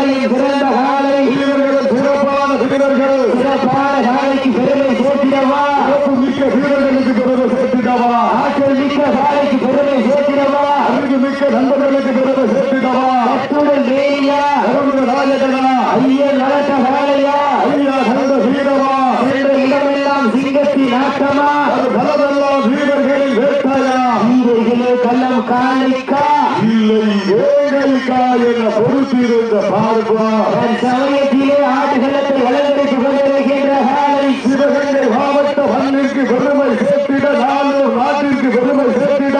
காலையும் சிறந்த காலை வீரர்கள் சிறப்பான வீரர்கள். சிறப்பான காலைக்கு பெருமை சேர்த்திடவா சிறப்பு மிக்க வீரர்களுக்கு பெருமை சேர்த்திடவா? ஆற்றல் மிக்க காலைக்கு பெருமை சேர்த்திடவா? அறிவு மிக்க நண்பர்களுக்கு பெருமை சேர்த்திடவா? அத்துடன் வேலியா கருண நாயகனா ஐயன் வளர்த்த காலையா? ஐயா கண்ட வீரவா? சென்ற இடமெல்லாம் சிங்கத்தின் ஆட்டமா? அது பலமெல்லாம் வீரர்களின் வேட்டையா? வீரர்களே கள்ளம் காலைக்கா இல்லை என்ற என பொறுத்திருந்த பார்வா தன் சமயத்திலே ஆடுகளத்தை வளர்ந்த கொண்டிருக்கின்ற காலை சிவகங்கை மாவட்ட மண்ணிற்கு பெருமை சேர்த்திட நானூர் நாட்டிற்கு பெருமை சேர்த்திட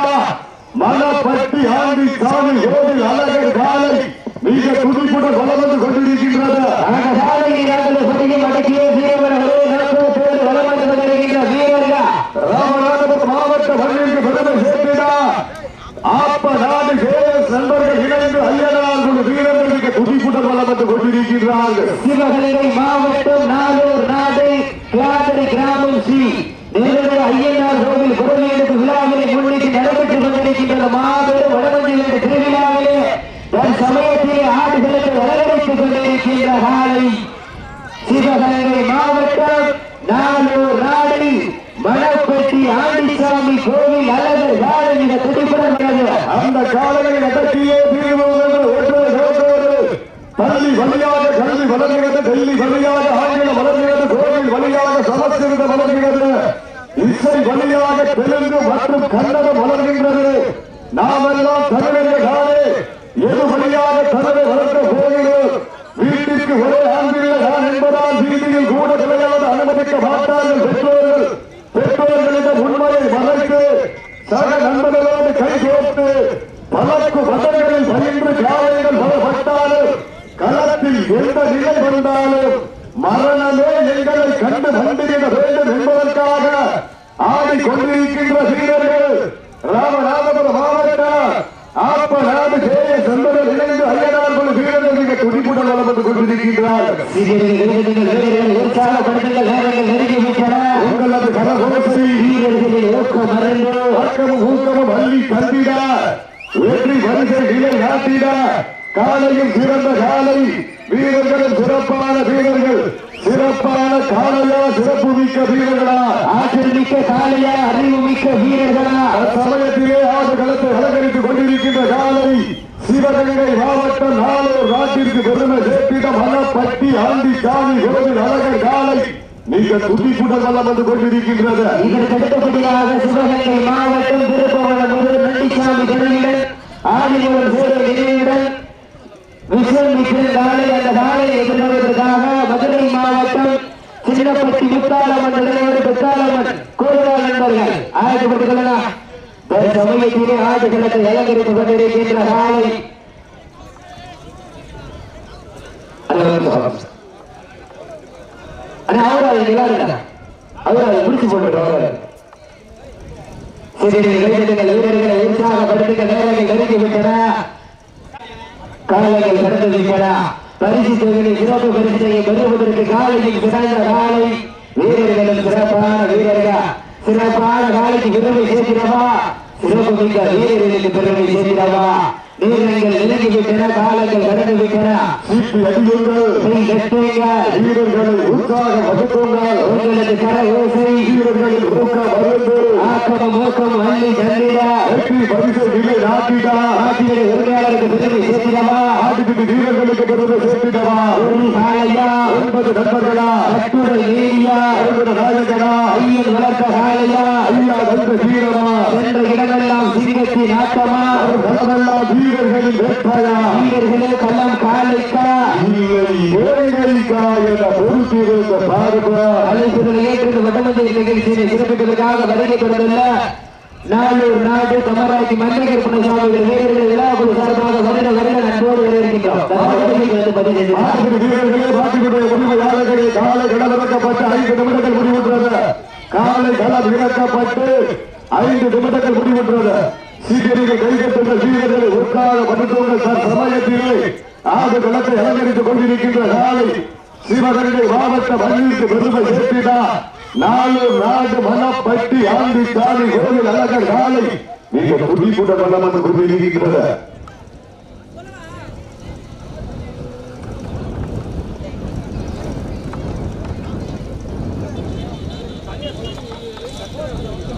மலப்பட்டி ஆண்டி சாமி கோவில் அழகர் காலை மிக துடிப்புடன் வளம் வந்து கொண்டிருக்கின்றது அந்த காலையை நாங்கள் சொல்லியும் அடக்கிய வீரர்களே நோக்கத்தோடு வளம் வந்து கொண்டிருக்கின்ற வீரர்கள் ராமநாதபுரம் மாவட்ட மண்ணிற்கு பெருமை சேர்த்திட ஆப்ப நாடு கேஎஸ் நண்பர்கள் இணைந்து ஐயனார் குழு வீரர்கள் மிக துடிப்புடன் வளம் வந்து கொண்டிருக்கின்றார்கள் சிவகங்கை மாவட்டம் நாளூர் நாடு கிளாதரி கிராமம் சி. நேரடி ஐயனார் கோவில் குரலியெடுப்பு விழாவினை முன்னிட்டு நடைபெற்று கொண்டிருக்கின்றன மாபெரும் வடமஞ்சில் திருவிழாவிலே தன் சமயத்திலே ஆடுகளுக்கு அலங்கரித்துக் கொண்டிருக்கின்ற காலை சிவகங்கை மாவட்டம் நாளூர் நாடு மணப்பட்டி ஆண்டிசாமி கோவில் அழகர் காலை மிக துடிப்புடன் உள்ளது அந்த காலையை நடத்தியே தீர்வோம் என்று ஒற்றை நோக்கோடு பள்ளி வழியாக கல்வி வளர்கிறது டெல்லி வழியாக ஆங்கிலம் வளர்கிறது கோவில் வழியாக சமஸ்கிருதம் வளர்கிறது. இசை வழியாக தெலுங்கு மற்றும் கன்னடம் வளர்கின்றது. நாமெல்லாம் தமிழக காலே வளம் உங்களது கரகோசை வீரர்களின் ஊக்கமும் அள்ளி தந்திட வெற்றி நிலை நாட்டிட காலையும் சிறந்த காலை வீரர்களும் சிறப்பான வீரர்கள் சிறப்பான காலையா சிறப்பு மிக்க வீரர்களா? ஆற்றல் மிக்க காளையா அறிவு மிக்க வீரர்களா சமயத்திலே ஆடு களத்தை அலங்கரித்துக் கொண்டிருக்கின்ற காலை சிவகங்கை மாவட்டம் நாளூர் நாட்டிற்கு பெருமை சேர்த்திட மலப்பட்டி ஆண்டி சாமி கோவில் அழகர் காலை மிக துடிப்புடன் வளம் வந்து கொண்டிருக்கின்றது. இதற்கு அடுத்தபடியாக சிவகங்கை மாவட்டம் திருப்பவனம் நண்டிசாமி தலைமையுடன் ஆதிமூலம் சேர நினைவுடன் விஸ்வன் மித்திரன் காலை அந்த காலையை எதிர்கொள்வதற்காக மதுரை மாவட்டம் சின்னப்பட்டி முத்தாளம்மன் தலைவர் பெற்றாளம்மன் கோயிலால் நண்பர்கள் ஆயத்தப்பட்டுக் கொள்ளலாம் சமயத்திலே ஆடுகளத்தை அலங்கரித்துக் கொண்டிருக்கின்ற காலை வீரர்களை உற்சாகப்படுத்துக நேரங்கள் நெருங்கிவிட்டன விட்டன காலைகள் கடந்து விட்டன பரிசு தொகையை சிறப்பு பரிசையை பெறுவதற்கு காலையில் சிறந்த காலை. வீரர்களும் சிறப்பான வீரர்கள். சிறப்பான காலைக்கு பெருமை சேர்க்கிறவா? சிறப்பு மிக்க வீரர்களுக்கு பெருமை சேர்க்கிறவா? வீரர்கள் நெருங்கி விட்டன காலங்கள் கடந்து விட்டன. கர ஓசை ஊக்கம் ஆக்கம் ஊக்கம் அள்ளி வெற்றி பரிசு நாட்டிடா ஆட்சிகளை உரிமையாளருக்கு பெருமை சேர்க்கிறவா ஆட்டுக்கு வீரர்களுக்கு பெருமை சேர்த்திடவா ஒரு காலையா ஒன்பது நண்பர்களா கட்டுரை நீரியா அறுபது நாயகனா ஐயன் வளர்த்த காலையா ஐயா வந்த வீரமா சென்ற இடமெல்லாம் சிங்கத்தின் ஆட்டமா பலமெல்லாம் வீரர்களின் வேட்டையா வீரர்களே கள்ளம் காலைக்கா இல்லை என பொறுத்திருந்த ஏற்று நிகழ்ச்சியை சிறப்பிப்பதற்காக வருகை கொடுத்துள்ள நாளூர் நாடு கமராட்சி மன்னகர் புனசாமிகள் வீரர்கள் விழாக்குழு சார்பாக வருட வருட நன்கோடு வரவேற்கின்றோம். காலை இறக்கப்பட்டு ஐந்து நிமிடங்கள் முடிவுற்றது. காலை களம் இறக்கப்பட்டு ஐந்து நிமிடங்கள் முடிவுற்றது. சீக்கிரங்கள் கைகட்டுள்ள வீரர்களை உட்கார படுத்துங்கள் சார் சமயத்திலே ஆடு களத்தை அலங்கரித்துக் கொண்டிருக்கின்ற காலை சிவகங்கை மாவட்ட மண்ணிற்கு பெருமை சேர்த்தினா நாலு நாடு மனப்பட்டு ஆண்டு காலை கோவில் அழகர் காலை மிக புதிய கூட வல்லமன் குருவில் இருக்கின்றது Thank you.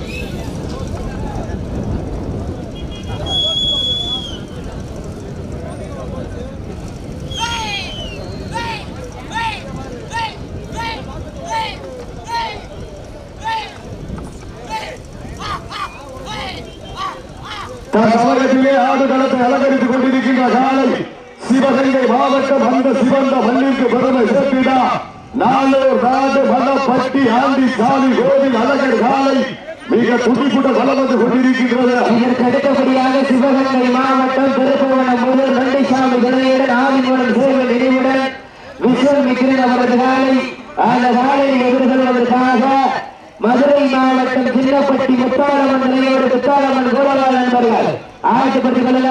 ஆடு களத்தை அலங்கரித்துக் கொண்டிருக்கின்ற காலை சிவகங்கை மாவட்டம் அந்த சிவந்த மண்ணிற்கு பெருமை சேர்த்திடா. நாளூர் நாடு மணப்பட்டி ஆண்டி சாமி கோவில் அழகர் காலை மிக துடிப்புட வளம் வந்து கொண்டிருக்கின்றது. இதற்கு அடுத்தபடியாக சிவகங்கை மாவட்டம் திருப்புவனம் முதல் நண்டிசாமி கலையுடன் ஆதிபுரம் சேவை நினைவுடன் விஸ்வம் விஸ்வமித்திரன் அவரது காலை அந்த காலையை எதிர்கொள்வதற்காக மதுரை மாவட்டம் சின்னப்பட்டி முத்தாரம்மன் நிலையோடு முத்தாரம்மன் கோலவாள் நண்பர்கள் ஆயத்தப்படுத்திக் கொள்ளல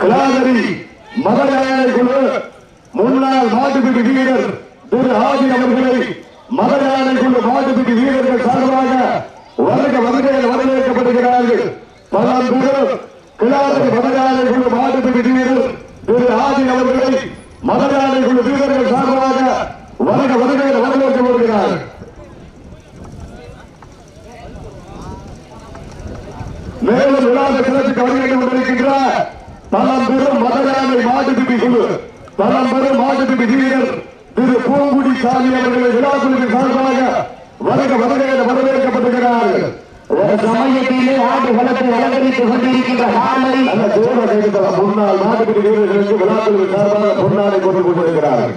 கிளாதரி மகயானை குழு முன்னாள் மாட்டுப்பிட்டு வீரர் திரு ஆதி அவர்களை மகயானை குழு மாட்டுப்பிட்டு வீரர்கள் சார்பாக வருக வருகையில் வரவேற்கப்படுகிறார்கள் பலம் பேரும் கிளாதரி மகயானை குழு மாட்டுப்பிடி வீரர் திரு ஆதி அவர்களை மகயானை குழு வீரர்கள் சார்பாக வருக வருகையில் வரவேற்கப்படுகிறார்கள் மேலும் விழாத கிழக்கு வருகை கொண்டிருக்கின்ற தலம் பெரும் மதராமை மாட்டுப்பிடி குழு தலம் பெரும் மாட்டுப்பிடி வீரர் திரு பூங்குடி சாமி அவர்களை விழா குழுவின் சார்பாக வருக வருகை என வரவேற்கப்படுகிறார்கள் ஒரு சமயத்திலே ஆண்டு அலங்கரித்துக் கொண்டிருக்கின்ற காலை நல்ல தூர கைதள முன்னாள் மாட்டுப்பிடி வீரர்களுக்கு விழா குழுவின் சார்பாக பொன்னாடை கொண்டு கொண்டிருக்கிறார்கள்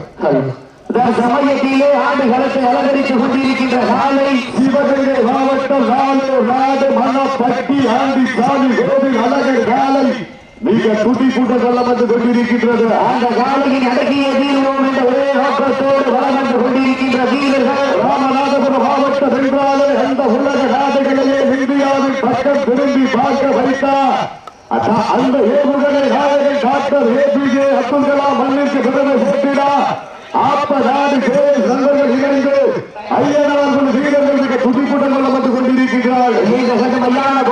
சமயத்திலே ஆண்டு களத்தை அலங்கரித்துக் கொண்டிருக்கின்ற காலை சிவகங்கை மாவட்டம் நாளூர் நாடு மணப்பட்டி ஆண்டி சாமி கோவில் அழகர் காலை. மிக துடி கூட்ட சொல்லப்பட்டுக் கொண்டிருக்கின்றது. அந்த காலையின் அடக்கிய தீர்வோம் என்ற ஒரே நோக்கத்தோடு வளம் வந்து கொண்டிருக்கின்ற வீரர்கள் ராமநாதபுரம் மாவட்டம் என்றாலே அந்த உலக நாடுகளிலே இந்தியாவின் பக்கம் திரும்பி பார்க்க வைத்தார் அந்த ஏவுகணை நாயகன் டாக்டர் ஏபிஜே அப்துல் கலாம் மண்ணிற்கு பெருமை சேர்த்திடா ஆப்ப நாடு நண்பர்கள் இணைந்து ஐயனார்கள் வீரர்கள் மிக துடிப்புடன் வந்து கொண்டிருக்கிறார்கள் இந்த சங்கமல்லான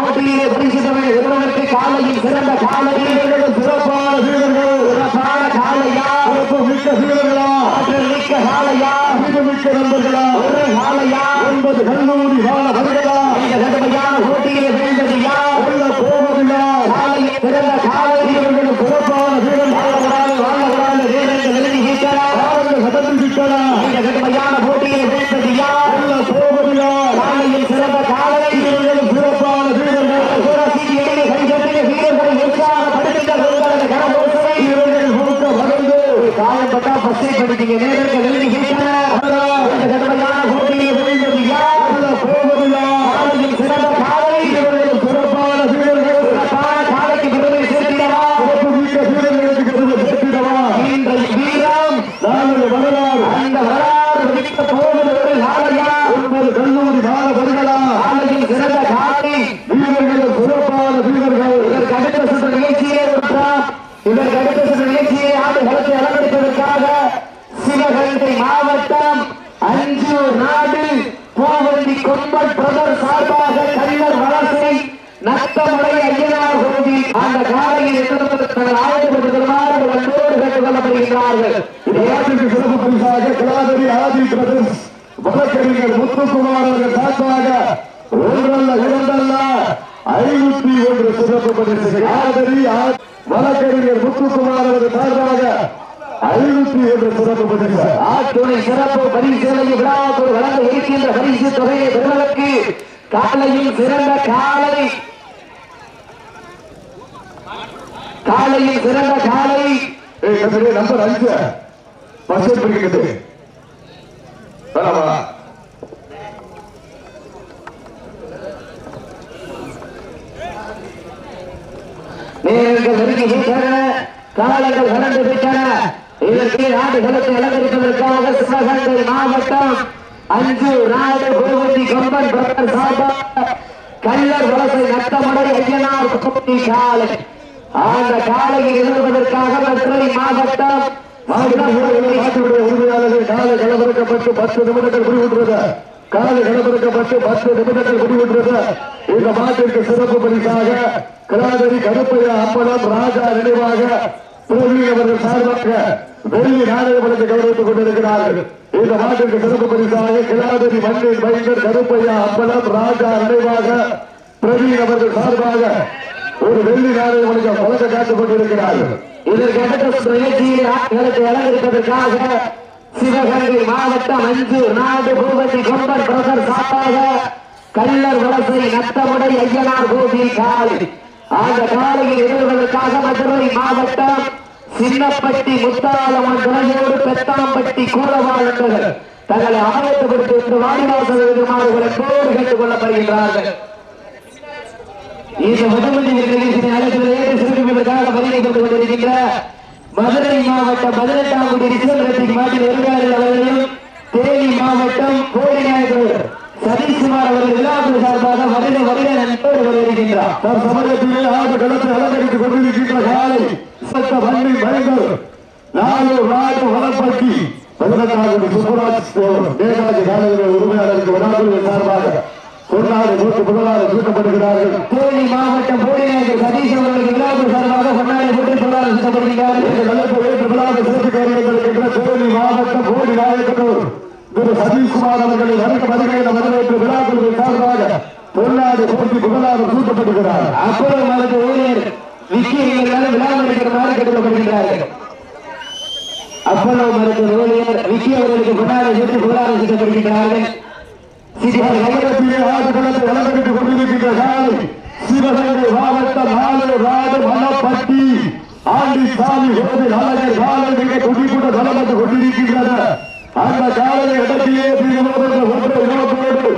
ஒன்பது கல்லூரி மாணவர்களா? இந்த கடுமையான போட்டியிலே வெல்வது யார்? வெல்ல போவதில்லை காலையில் சிறந்த காலை வீரர்கள் சிறப்பான வீரர்கள் வாழக்கூடாது வாழக்கூடாது வீரர்கள் எழுதி அவர்கள் சதந்திருக்கிறா இந்த கடுமையான போட்டியிலே வெல்வது யார்? வெல்ல போவதில்லை காலையில் சிறந்த காலை வீரர்கள் சிறப்பான வீரர்கள் சூரசின் எளிய கைதட்டிய வீரர்களை உற்சாகப்படுத்துகின்ற உங்களது கரகோசனை வீரர்கள் முழுக்க வளர்ந்து பட்டா பஸ்ஸை படித்தீங்க நேரத்தில் எழுதி வீட்டலாம் இந்த கடுமையான போட்டியிலே வெல்வது யார் வெல்ல போவதில்லை காலையில் சிறந்த காலை வீரர்கள் சிறப்பான வீரர்கள் சிறப்பான காலைக்கு பெருமை சேர்த்திடவா சிறப்பு மிக்க வீரர்களுக்கு கருது சேர்த்திடவா இந்த வீரம் நாங்கள் வரலாறு அந்த வரலாறு வெடிக்க போவது ஒரு காலையா ஒன்பது கல்லூரி மாணவர்களா காலையில் சிறந்த காலை வீரர்கள் சிறப்பான வீரர்கள் இதற்கு அடுத்த சுற்று நிகழ்ச்சியிலே விட்டார் இதற்கு அடுத்த சுற்று நிகழ்ச்சியை ஆண்டு களத்தை அலங்கரிப்பதற்காக சிவகங்கை மாவட்டம் அஞ்சூர் நாடு பூவந்தி கொம்பல் பிரதர் சார்பாக கல்லர் வளசை நத்தமலை ஐயனார் கோவில் அந்த காலையில் எதிர்ப்பதற்கு ஆயத்தப்படுத்துமாறு அன்போடு கேட்டுக் விளையாட்டுக்கு சிறப்பு பரிசாக கிளாதரி ஆதி பிரதர்ஸ் வழக்கறிஞர் முத்துக்குமார் அவர்கள் சார்பாக ஒன்றல்ல இரண்டல்ல ஐநூத்தி ஒன்று சிறப்பு பரிசு கிளாதரி வழக்கறிஞர் முத்துக்குமார் அவர்கள் சார்பாக ஐநூத்தி ஒன்று சிறப்பு பரிசு சிறப்பு பரிசுகளை விழாவுக்கு வழங்க இருக்கின்ற பரிசு தொகையை பெறுவதற்கு காலையில் சிறந்த காலை காலையில் சிறந்த காலை நம்பர் அஞ்சு பச்சை பிடிக்கிறது வேணாமா? நேரங்கள் நெருங்கி விட்டன காலங்கள் கடந்து விட்டன. இதற்கு நாடு களத்தை அலங்கரிப்பதற்காக சிவகங்கை மாவட்டம் அஞ்சு நாடு பூபதி கம்பன் பிரதர் சார்பாக கல்லர் வலசை நத்தமடை ஐயனார் கோட்டி காலை அந்த காலையில் இருந்ததற்காக மதுரை மாவட்டம். உரிமையாளர்கள் காலை கலவரக்கப்பட்டு பத்து நிமிடங்கள் முடிவுற்றது. காலை கலவரக்கப்பட்டு பத்து நிமிடங்கள் முடிவுற்றது. இந்த மாட்டிற்கு சிறப்பு பரிசாக கிராதரி கருப்பையா அம்பலம் ராஜா நினைவாக பிரவீன் அவர்கள் சார்பாக வெள்ளி நாணய பலத்தை கௌரவித்துக் கொண்டிருக்கிறார்கள். இந்த மாட்டிற்கு சிறப்பு பரிசாக கிராதரி மண்ணின் மைந்தர் கருப்பையா அம்பலம் ராஜா நினைவாக பிரவீன் அவர்கள் சார்பாக ஒரு வெள்ளி நாணய பலத்தை பலத்தை காத்துக் கொண்டிருக்கிறார்கள் இதற்கு அடுத்த நிகழ்ச்சியில் சிவகங்கை மாவட்டம் அஞ்சு நாடு பூபதி கொம்பன் பிரதர் சாப்பாக கல்லர் வலசை நத்தமுடை ஐயனார் கோவில் காலை அந்த காலையில் எதிர்வதற்காக மதுரை மாவட்டம் சின்னப்பட்டி முத்தாலம்மன் துணையோடு பெத்தாம்பட்டி கூறவாழ்ந்தவர் தங்களை ஆயத்தப்படுத்தி இன்று வாடிவாசல் எதிர்மாறுகளை கோடு கேட்டுக் கொள்ளப்படுகின்றார்கள் இந்த முதல்வண்டி நிகழ்ச்சியின் அழைப்பில் ஏற்று சிறுமிகளுக்காக பதிலை கொண்டு கொண்டிருக்கின்ற மதுரை மாவட்டம் பதினெட்டாம் ரிசர்வரத்தின் மாட்டில் வருகிறார்கள் அவர்களையும் தேனி மாவட்டம் கோடிநாயகர் சதீஷ்குமார் அவர்கள் விழாக்குழு சார்பாக வருட வருட நண்பர் வருகின்றார் தன் ஆறு ஆடு அலங்கரித்துக் கொண்டிருக்கின்ற காலை சட்ட பள்ளி பயங்கர் நாலு நாடு வளப்பட்டி பதினெட்டாவது சுப்பராஜ் தேவராஜ் காலையில் உரிமையாளருக்கு விழாக்குழுவின் சார்பாக பொன்னாடு நூற்று முதலாளர் சூட்டப்படுகிறார்கள் தேனி மாவட்டம் கோடிநாயகர் சதீஷ் அவர்களுக்கு விழாக்குழு சார்பாக பொன்னாடி போட்டு சொல்லாறு சுத்தப்படுகிறார்கள் இந்த கலப்பு ஏற்று விழாவை சிறப்பிக்க வருகின்ற தேனி மாவட்டம் கோடி நாயக்கனூர் திரு சதீஷ்குமார் அவர்களை வருக வருகையில் வரவேற்று விழாக்குழுவின் சார்பாக பொன்னாடு போட்டி முதலாளர் சூட்டப்படுகிறார் அப்போ மருந்து ஊழியர் விக்கியங்கள் விழா எடுக்கிறமாறு கேட்டுக்கொள்கின்றார்கள் அப்பல்லோ மருத்துவ ஊழியர் விக்கி அவர்களுக்கு முன்னாடி சுற்றி புகார் செய்யப்படுகின்றார்கள் தமிழகத்திலே ஆடுகளத்தை அலங்கரித்துக் கொண்டிருக்கின்ற காலை சிவகங்கை மாவட்டம் நாலு ராடு மணப்பட்டி ஆண்டி சாமி கோவில் அழகர் காலை மிக துடிப்புட நலமட்டு கொண்டிருக்கின்றன அந்த காலையை இடத்திலே தீவிரமாக ஒன்றை நோக்கோடு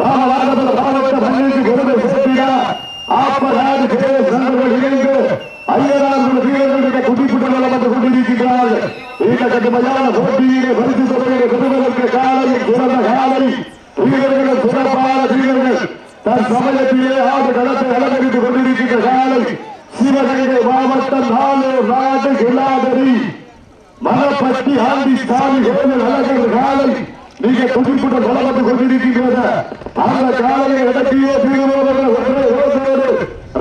ராமநாதபுரம் மாவட்ட மண்ணிற்கு பெருமை சேர்த்திட ஆப்ப நாடு கே சங்கங்கள் இணைந்து ஐயனார்கள் வீரர்களுடைய துடிப்புட நலமட்டு கொண்டிருக்கின்றார்கள் இந்த கடுமையான போட்டியிலே பரிசு தொகையை பெறுவதற்கு காலை சிறந்த காலை வீரர்கள் சிறப்பான வீரர்கள் தன் சமயத்திலே ஆடு களத்தை அலங்கரித்துக் கொண்டிருக்கின்ற காலை சிவகங்கை மாவட்டம் நாலு நாடு கிளாதரி மலப்பட்டி ஆண்டி சாமி கோவில் அழகர் காலை மிக துடிப்புடன் வளர்ந்து கொண்டிருக்கின்றது அந்த காலையை இடத்தியே தீர்வோர்கள் ஒன்றை ஓசோடு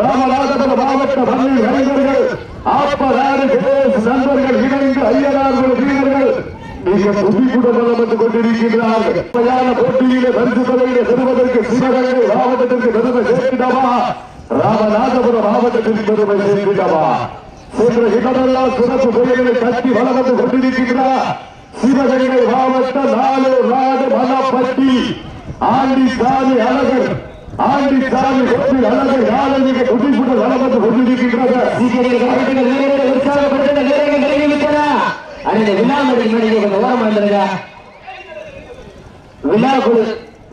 ராமநாதபுரம் மாவட்ட பள்ளி நண்பர்கள் ஆப்ப நண்பர்கள் மிக துடிப்புடன் வளர்ந்து கொண்டிருக்கின்றார்கள். போட்டியிலே பரிசு தொகையிலே பெறுவதற்கு சிவகங்கை மாவட்டத்திற்கு பெருமை சேர்த்திடவா? ராமநாதபுரம் மாவட்டத்திற்கு பெருமை சேர்த்திடவா? சென்ற இடமெல்லாம் சிறப்பு புயல்களை கட்டி வளர்ந்து கொண்டிருக்கின்றார் சிவகங்கை மாவட்டம் நாலு நாடு மணப்பட்டி. ஆண்டி சாமி அழகர் ஆண்டி சாமி கோவில் அழகர் காலமிக துடிப்புடன் வளர்ந்து கொண்டிருக்கின்றது. அந்த விழா மணி கொஞ்சம் ஓரம் வந்துருங்க விழா குழு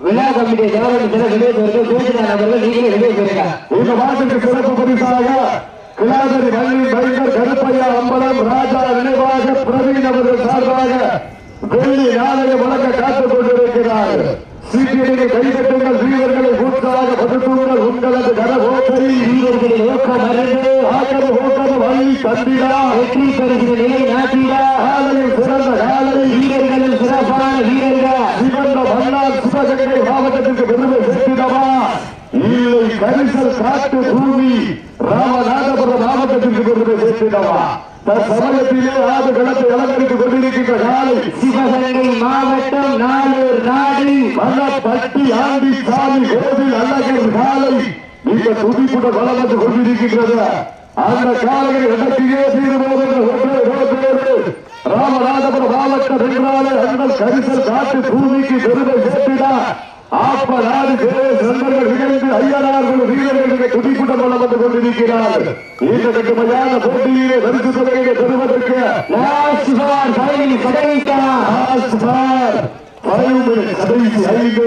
விழா கமிட்டி கவர்மெண்ட் சில வெளியே போயிருக்கு. பேசின நபர்கள் நீங்களே வெளியே போயிருங்க. இந்த மாட்டுக்கு சிறப்பு பரிசாக கிளாதரி வள்ளி பயங்கர் கருப்பையா அம்பலம் ராஜா நினைவாக பிரவீன் அவர்கள் சார்பாக வெள்ளி நாளைய வழங்க காத்துக் கொண்டிருக்கிறார். சிபிஐ கைதட்டுங்கள் வீரர்களை கூட்டாக பதுக்குங்கள். உங்களது கரகோட்டை வீரர்களின் ஊக்கம் அறிந்து ஆக்கர ஓட்டத வள்ளி தந்திடா. வெற்றி பெறுகிற நிலை நாட்டிடா. காலையில் சிறந்த காலை வீரர்களில் சிறப்பான வீரர்கள். சிவந்த மன்னார் சிவகங்கை மாவட்டத்திற்கு பெருமை சேர்த்திடவா. இல்லை கரிசல் காட்டு பூமி ராமநாதபுரம் மாவட்டத்திற்கு பெருமை சேர்த்திடவா. தற்சமயத்திலே ஆடு களத்தை அலங்கரித்துக் கொண்டிருக்கின்ற காலை சிவகங்கை மாவட்டம் நாளூர் நாடு. மன்னப்பட்டி ஆண்டி சாமி கோவில் அழகர் காலை மிக துடிப்புடன் வளர்ந்து கொண்டிருக்கின்றது. அந்த காலையை இடத்திலே தீர்வோடு ராமநாதபுரம் மாவட்டம் என்றாலே அண்ணல் கரிசல் காட்டு பூமிக்கு பெருமை சேர்த்திடா ஆப்ப நாடு நண்பர்கள் இணைந்து ஐயனார்கள் வீரர்களுக்கு துடிப்புடன் வளர்ந்து கொண்டிருக்கிறார்கள் இந்த கட்டுமையான போட்டியிலே பரிசு தொகையை பெறுவதற்கு பதினைந்து கடைசி ஐந்து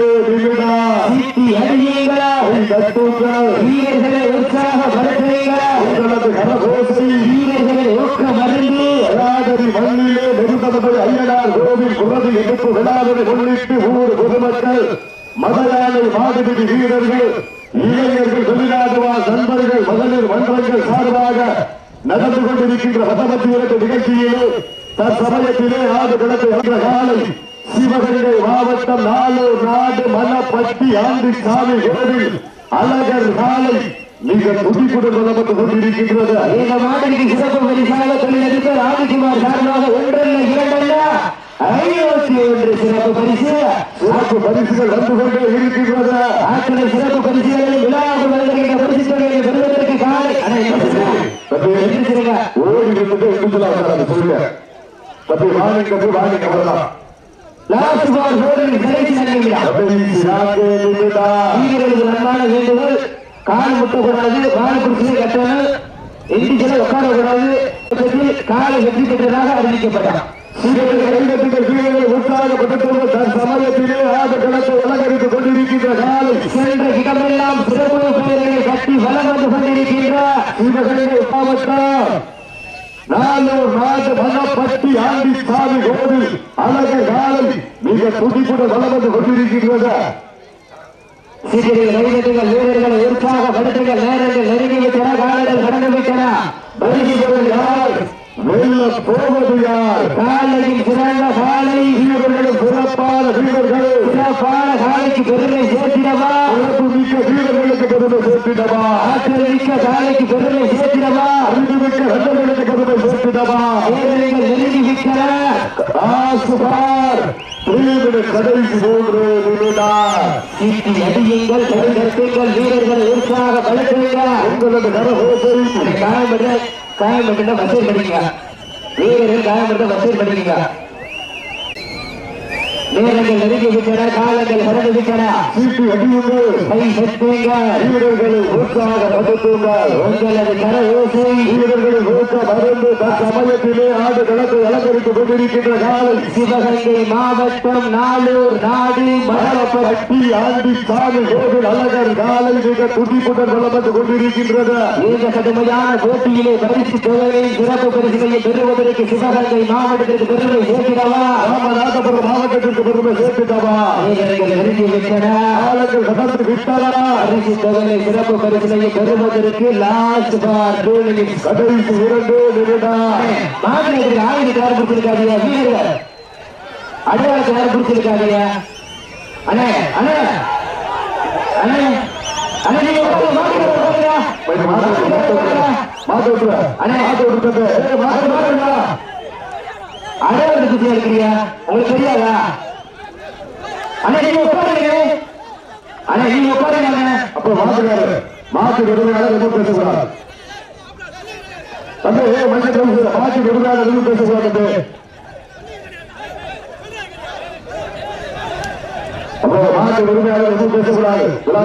கட்டுங்கள் வீரர்களை உற்சாகப்படுத்துறீங்களா உங்களது கரகோசி. வீரர்களை ஊக்கம் அறிந்து விளாதரி மண்ணிலே நெருங்கப்பட்ட ஐயனார் கோவில் குரது எடுப்பு விழாவினை முன்னிட்டு ஊர் பொதுமக்கள் மதயானை மாடுபிடி வீரர்கள் இளைஞர்கள் வெளிநாடுவார் நண்பர்கள் மகளிர் மன்றங்கள் சார்பாக நடந்து கொண்டிருக்கின்ற இரண்டு நிகழ்ச்சியிலே தற்சமயத்திலே கிடக்கு என்ற காலை சிவகங்கை மாவட்டம் நாலூர் நாடு மணப்பட்டி ஆண்டி சாமி கோவில் அழகர் காலை மிக துடிப்புடன் வளர்ந்து கொண்டிருக்கின்றது. இந்த மாடலுக்கு சிறப்பு பரிசாக தொழிலதிபர் ராமகுமார் சார்பாக ஒன்றல்ல இரண்டல்ல ஐநூத்தி ஒன்று சிறப்பு பரிசு. சிறப்பு பரிசுகள் வந்து கொண்டே இருக்கின்றது. அத்தனை சிறப்பு பரிசுகளை விழாவுக்கு வந்திருக்கிற பரிசு. தொகையை பெறுவதற்கு காலை. ஓடி இடிஞ்சலாம் சொல்லுங்க. தம்பி வாணி தம்பி வாணி அவ்வளவுதான் லாஸ்ட் பால் போர்டில் கடைசி நிமிடம் வீரர்களுக்கு நன்றான வேண்டுகோள் கால் முட்டக்கூடாது கால் குடிச்சு கட்டணும் எந்திரிச்சு உட்காரக்கூடாது காலை வெற்றி பெற்றதாக அறிவிக்கப்பட்டார். சமயத்திலே ஆட்டக்களத்தை அலங்கரித்துக் கொண்டிருக்கின்ற காலை. சென்ற இடமெல்லாம் சிறப்பு பெயர்களை கட்டி வலம் வந்து கொண்டிருக்கின்ற சிவகங்கை மாவட்டம் நாடு மனப்பட்டி ஆண்டி சாமி கோவில் அழகு காலை மிக துடிப்புடன் வளம் வந்து கொண்டிருக்கின்றது. சீக்கிரம் கைதட்டுங்கள் வீரர்களை உற்சாகப்படுத்துங்கள் நேரங்கள் நெருங்கி விட்டன காலங்கள் கடந்து விட்டன. வருகிறது யார் வெல்ல போவது யார் காலையில் சிறந்த காலை வீரர்களும் சிறப்பான வீரர்கள். சிறப்பான காலைக்கு பெருமை சேர்த்திடவா? சிறப்பு மிக்க வீரர்களுக்கு பெருமை சேர்த்திடவா? ஆற்றல் மிக்க காலைக்கு பெருமை சேர்த்திடவா? அறிவு மிக்க ரத்தங்களுக்கு பெருமை சேர்த்திடவா? வீரர்கள் நெருங்கி பிரிவினை கடைசி மூன்று நிமிடம் சீட்டி அடியுங்கள் கைதட்டுங்கள் வீரர்களை உற்சாகப்படுத்துங்கள் உங்களது கரகோசை காயம் மட்டும் வசூல் பண்ணிக்கலாம் வீரர்கள் காயம் மட்டும் வசூல் பண்ணிக்கலாம் நேரங்கள் நெருங்கிவிட்டன காலங்கள் கடந்து விட்டன அடியுங்கள் கை செத்துங்கள் வீரர்களை உற்சாகப்படுத்துங்கள் உங்களது கர ஓசை வீரர்களின் ஊக்க மறந்து சமயத்திலே ஆடு களத்தை அலங்கரித்துக் கொண்டிருக்கின்ற காலை சிவகங்கை மாவட்டம் நாளூர் நாடு மகளப்பட்டி ஆண்டி சாமி கோவில் அழகர் காலை மிக துடிப்புடன் வளம் வந்து கொண்டிருக்கின்றது. இந்த கடுமையான போட்டியிலே பரிசு தொகையை சிறப்பு பரிசுகளை பெறுவதற்கு சிவகங்கை மாவட்டத்திற்கு பெருமை சேர்க்கிறவா ராமநாதபுரம் மாவட்டத்திற்கு சேர்த்துட்டவா வீரர்கள் நெருங்கி விட்டன காலங்கள் கடந்து விட்டனா பரிசு தொகையை சிறப்பு பரிசுகளை பெறுவதற்கு லாஸ்ட் பார் டூ மினிட்ஸ் கடைசி இரண்டு நிமிடம் மாநிலத்தில் ஆயுத தயார் பிடிச்சிருக்காங்க வீரர்கள் அடையாள தயார் பிடிச்சிருக்காங்க அண்ணே அண்ணே. அண்ணே அண்ணே நீங்க உட்காருங்க, மாட்டுக்கு உட்காருங்க. கொஞ்சம் மாட்டு மாட்டு மாட்டு விட்டுரு. அண்ணே மாட்டு விட்டுட்டு. ஏய், மாட்டு மாட்டுடா. அடையாள பிடிச்சி இருக்கிறீங்க உங்களுக்கு தெரியாதா? அண்ணே நீங்க உட்காருங்க. அண்ணே நீங்க உட்காருங்க அப்ப மாட்டுக்காரு மாட்டு விடுதலாளர் எதுவும் பேசக்கூடாது. தம்பி ஏய், மஞ்சள் கவுசு, மாட்டு பேசக்கூடாது தம்பி. பேசக்கூடாது. விழா